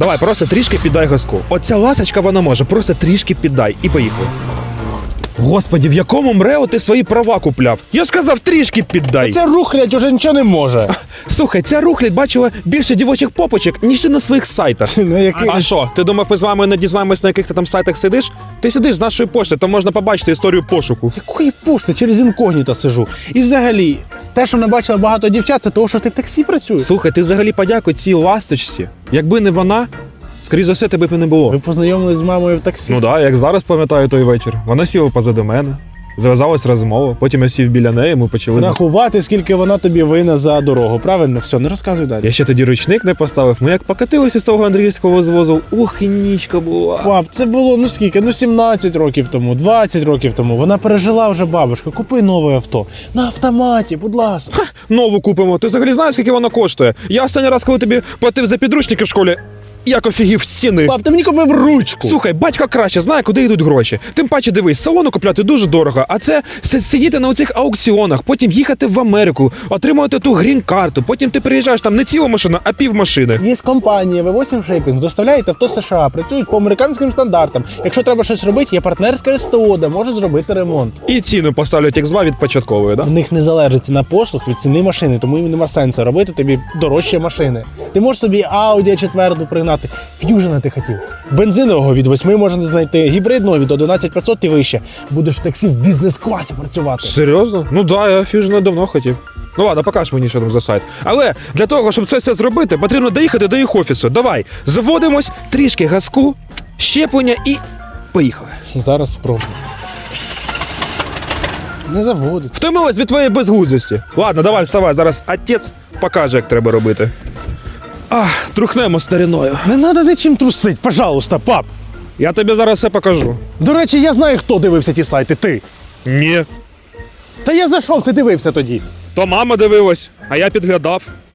Давай, просто трішки піддай газку. Оця ласочка вона може, просто трішки піддай і поїхали. Господі, в якому мрео ти свої права купляв? Я сказав, трішки піддай. Це рухлядь уже нічого не може. Слухай, ця рухлядь бачила більше дівочих попочок, ніж ти на своїх сайтах. На який... А що, ти думав, ми з вами не дізнаємось, на яких ти там сайтах сидиш? Ти сидиш з нашої пошти, там можна побачити історію пошуку. Якої пошти? Через інкогніто сижу. І взагалі, те, що не бачила багато дівчат, це того, що ти в таксі працюєш. Слухай, ти взагалі подякуй цій ласточці. Якби не вона, скоріш за все, тебе б і не було. Ви познайомились з мамою в таксі. Ну так, да, як зараз пам'ятаю той вечір. Вона сіла позаду мене, зав'язалась розмова, потім я сів біля неї, ми почали. Рахувати, скільки вона тобі винна за дорогу. Правильно, все, не розказуй далі. Я ще тоді ручник не поставив. Ми як покатилися з того Андріївського звозу. Ух, і нічка була. Пап, це було ну скільки? Ну 17 років тому, 20 років тому. Вона пережила вже бабушка. Купи нове авто. На автоматі, будь ласка. Нову купимо. Ти взагалі знаєш, скільки вона коштує? Я останній раз, коли тобі платив за підручники в школі, як офігів з ціни. Пап, ти мені купив ручку. Слухай, батько краще знає, куди йдуть гроші. Тим паче, дивись, салону купляти дуже дорого, а це сидіти на оцих аукціонах, потім їхати в Америку, отримувати ту грін-карту, потім ти приїжджаєш там не ціла машина, а пів машини. Є компанія V8 Shaping, доставляють авто США, працюють по американським стандартам. Якщо треба щось робити, є партнерська СТО, де можуть зробити ремонт. І ціну поставлять як зва від початкової, да? В них не залежить ціна послуг від ціни машини, тому їм нема сенсу робити тобі дорожчі машини. Ти можеш собі Audi четверту пригнати, Fusion ти хотів. Бензинового від 8 можна знайти, гібридного від 11500 і вище. Будеш в таксі в бізнес-класі працювати. Серйозно? Ну да, я фюжна давно хотів. Ну ладно, покаж мені, що там за сайт. Але для того, щоб це все зробити, потрібно доїхати до їх офісу. Давай, заводимось, трішки газку, щеплення і поїхали. Зараз спробую. Не заводить. Втомилась від твоєї безглуздості. Ладно, давай, вставай, зараз отець покаже, як треба робити. Ах, трухнемо стариною. Не треба нічим трусить, пожалуйста, пап. Я тобі зараз все покажу. До речі, я знаю, хто дивився ті сайти. Ти. Ні. Та я зайшов, ти дивився тоді. То мама дивилась, а я підглядав.